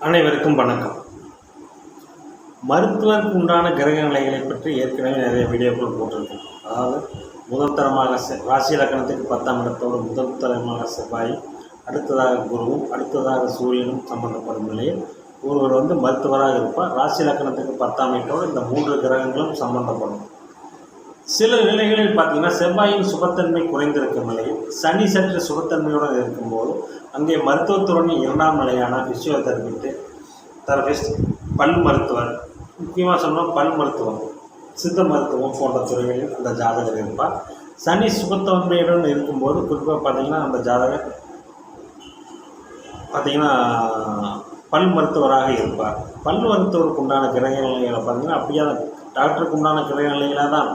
அனைவருக்கும் வணக்கம். மருத்துவருக்கு உண்டான கிரக நிலைகளை பற்றி ஏற்கனவே நிறைய வீடியோக்கள் போட்டிருக்கோம். அதாவது முதல் தரமாக செ- ராசி லக்கணத்துக்கு பத்தாம் இடத்தோடு முதல் தரமாக செவ்வாய் அடுத்ததாக குருவும் அடுத்ததாக சூரியனும் சம்பந்தப்படும் நிலையில் ஒருவர் வந்து மருத்துவராக இருப்பார். ராசி லக்கணத்துக்கு பத்தாம் இடத்தோடு இந்த மூன்று கிரகங்களும் சம்பந்தப்படும். சில நிலைகளில் பார்த்தீங்கன்னா செவ்வாயின் சுபத்தன்மை குறைந்திருக்கும் நிலையில் சனி சற்று சுபத்தன்மையுடன் இருக்கும்போது அங்கே மருத்துவத்துறையின் இரண்டாம் நிலையான பிசியோதெரபிஸ்ட் தெரபிஸ்ட் பல் மருத்துவர் முக்கியமாக சொன்னால் பல் மருத்துவம் சித்த மருத்துவம் போன்ற துறைகளில் அந்த ஜாதகர் இருப்பார். சனி சுபத்தன்மையுடன் இருக்கும்போது குறிப்பாக பார்த்தீங்கன்னா அந்த ஜாதகர் பார்த்தீங்கன்னா பல் மருத்துவராக இருப்பார். பல் மருத்துவருக்கு உண்டான கிரக நிலைகளை பார்த்தீங்கன்னா அப்படியே டாக்டருக்கு உண்டான கிரக நிலைகளாக தான்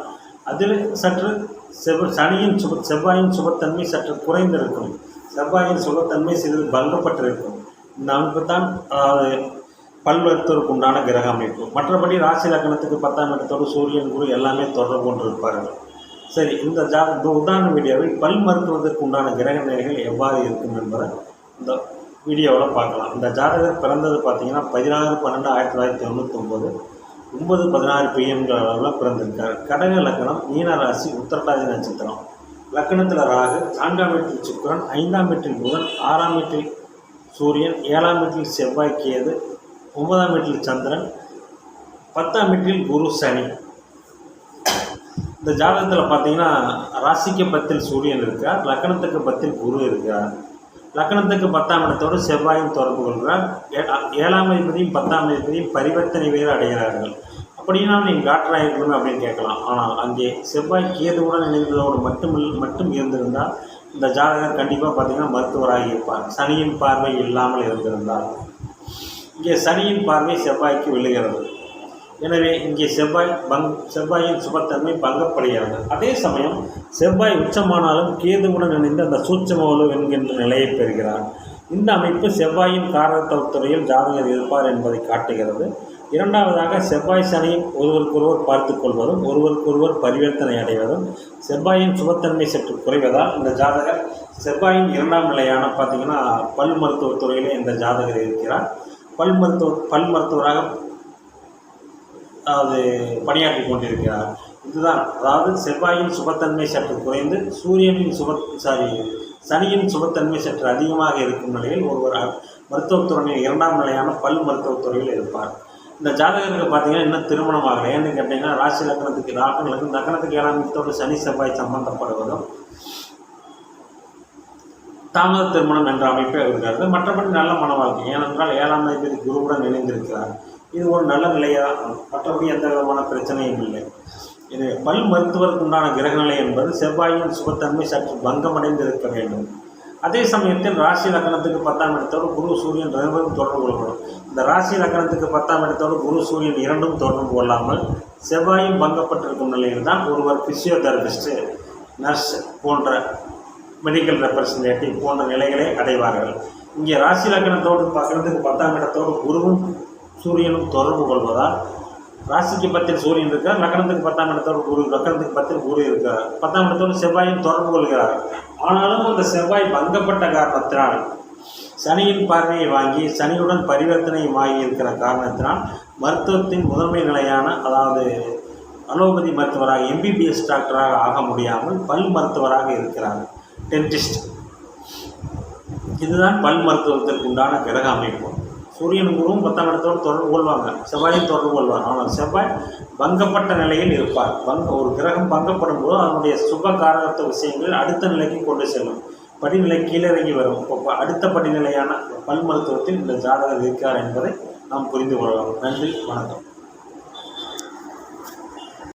அதில் சற்று செவ் சனியின் சுப செவ்வாயின் சுபத்தன்மை சற்று குறைந்திருக்கும். செவ்வாயின் சுபத்தன்மை சிறிது பங்கப்பட்டிருக்கும் இந்த அமைப்பு தான் அதாவது பல் உண்டான கிரக அமைப்பு. மற்றபடி ராசி லக்னத்துக்கு பத்தாம் இடத்தோடு சூரியன் குரு எல்லாமே தொடர்பு கொண்டு இருப்பார்கள் சரி இந்த ஜா இந்த உதாரண வீடியோவில் பல் மருத்துவத்திற்கு உண்டான கிரக நிலைகள் எவ்வாறு இருக்கும் என்பதை இந்த வீடியோவில் பார்க்கலாம். இந்த ஜாதகர் பிறந்தது பார்த்தீங்கன்னா பதினாறு பன்னெண்டு ஆயிரத்தி தொள்ளாயிரத்தி தொண்ணூத்தொம்பது. ஒன்பது பதினாறு பிஎம்ங்கிற அளவில் பிறந்திருக்கார் கடக லக்னம் மீனராசி ராசி நட்சத்திரம். லக்னத்தில் ராகு நான்காம் வீட்டில் சுக்கரன் ஐந்தாம் வீட்டில் புதன் ஆறாம் வீட்டில் சூரியன் ஏழாம் வீட்டில் செவ்வாய் கேது ஒன்பதாம் வீட்டில் சந்திரன் பத்தாம் வீட்டில் குரு சனி. இந்த ஜாதகத்தில் பார்த்தீங்கன்னா ராசிக்கு பத்தில் சூரியன் இருக்கார் லக்னத்துக்கு பத்தில் குரு இருக்கார். லக்னத்துக்கு பத்தாம் இடத்தோடு செவ்வாயும் தொடர்பு கொள்கிறார். ஏழாம் அதிபதியும் பத்தாம் அதிபதியும் பரிவர்த்தனை வேறு அடைகிறார்கள். அப்படின்னா நீங்கள் டாக்டராக இருக்கணும் அப்படின்னு கேட்கலாம். ஆனால் அங்கே செவ்வாய் கேதுவுடன் இணைந்ததோடு மட்டும் மட்டும் இருந்திருந்தால் இந்த ஜாதகர் கண்டிப்பாக பார்த்தீங்கன்னா மருத்துவராகி இருப்பார். சனியின் பார்வை இல்லாமல் இருந்திருந்தார் இங்கே சனியின் பார்வை செவ்வாய்க்கு விழுகிறது. எனவே இங்கே செவ்வாய் பங் செவ்வாயின் சுபத்தன்மை பங்கப்படுகிறது. அதே சமயம் செவ்வாய் உச்சமானாலும் கேதுவுடன் இணைந்து அந்த சூட்சமோலு என்கின்ற நிலையை பெறுகிறார். இந்த அமைப்பு செவ்வாயின் காரகத்துறையில் ஜாதகர் இருப்பார் என்பதை காட்டுகிறது. இரண்டாவதாக செவ்வாய் சனியும் ஒருவருக்கொருவர் பார்த்து கொள்வதும் ஒருவருக்கொருவர் பரிவர்த்தனை அடைவதும் செவ்வாயின் சுபத்தன்மை சற்று குறைவதால் இந்த ஜாதகர் செவ்வாயின் இரண்டாம் நிலையான பார்த்திங்கன்னா பல் மருத்துவத் துறையிலே இந்த ஜாதகர் இருக்கிறார். பல் மருத்துவ பல் மருத்துவராக அது பணியாற்றி கொண்டிருக்கிறார். இதுதான் அதாவது செவ்வாயின் சுபத்தன்மை சற்று குறைந்து சூரியனின் சுப சாரி சனியின் சுபத்தன்மை சற்று அதிகமாக இருக்கும் நிலையில் ஒருவர் மருத்துவத்துறையில் இரண்டாம் நிலையான பல் மருத்துவத்துறையில் இருப்பார். இந்த ஜாதகருக்கு பார்த்தீங்கன்னா இன்னும் திருமணம் ஆகலை. ஏன்னு கேட்டிங்கன்னா ராசி லக்னத்துக்கு ராக்கங்களுக்கு லக்னத்துக்கு ஏழாம் இடத்தோடு சனி செவ்வாய் சம்பந்தப்படுவதும் தாமத திருமணம் என்ற அமைப்பே இருக்கிறது மற்றபடி நல்ல மன வாழ்க்கை. ஏனென்றால் ஏழாம் அதிபதி குருவுடன் இணைந்திருக்கிறார். இது ஒரு நல்ல நிலையாக மற்றபடி எந்த விதமான பிரச்சனையும் இல்லை. இது பல் மருத்துவருக்குண்டான கிரகநிலை என்பது செவ்வாயின் சுபத்தன்மை சற்று பங்கமடைந்து இருக்க வேண்டும். அதே சமயத்தில் ராசி லக்கணத்துக்கு பத்தாம் இடத்தோடு குரு சூரியன் ரெண்டும் தொடர்பு கொள்ளப்படும். இந்த ராசி லக்கணத்துக்கு பத்தாம் இடத்தோடு குரு சூரியன் இரண்டும் தொடர்பு கொள்ளாமல் செவ்வாயும் பங்கப்பட்டிருக்கும் நிலையில் தான் ஒருவர் பிசியோதெரபிஸ்ட்டு நர்ஸ் போன்ற மெடிக்கல் ரெப்ரசன்டேட்டிவ் போன்ற நிலைகளை அடைவார்கள். இங்கே ராசி லக்கணத்தோடு பார்க்கறதுக்கு பத்தாம் இடத்தோடு குருவும் சூரியனும் தொடர்பு கொள்வதால் ராசிக்கு பத்தில் சூரியன் இருக்கார் லக்னத்துக்கு பத்தாம் இடத்தோடு குரு லக்னத்துக்கு பத்தில் குரு இருக்கார். பத்தாம் இடத்தோடு செவ்வாயும் தொடர்பு கொள்கிறார். ஆனாலும் அந்த செவ்வாய் பங்கப்பட்ட காரணத்தினால் சனியின் பார்வையை வாங்கி சனியுடன் பரிவர்த்தனையும் வாங்கி இருக்கிற காரணத்தினால் மருத்துவத்தின் முதன்மை நிலையான அதாவது அலோபதி மருத்துவராக எம்பிபிஎஸ் டாக்டராக ஆக முடியாமல் பல் மருத்துவராக இருக்கிறார். டென்டிஸ்ட் இதுதான் பல் மருத்துவத்திற்கு உண்டான கிரக அமைப்பு. சூரியன் குருவும் பத்தாம் இடத்தோடு தொடர்பு கொள்வாங்க. செவ்வாயும் தொடர்பு கொள்வார். ஆனால் செவ்வாய் பங்கப்பட்ட நிலையில் இருப்பார். பங்க ஒரு கிரகம் பங்கப்படும் போது அதனுடைய சுப காரகத்துவ விஷயங்கள் அடுத்த நிலைக்கு கொண்டு செல்லும். படிநிலை கீழிறங்கி வரும். இப்போ அடுத்த படிநிலையான பல் மருத்துவத்தில் இந்த ஜாதகர் இருக்கிறார் என்பதை நாம் புரிந்து கொள்ளலாம். நன்றி. வணக்கம்.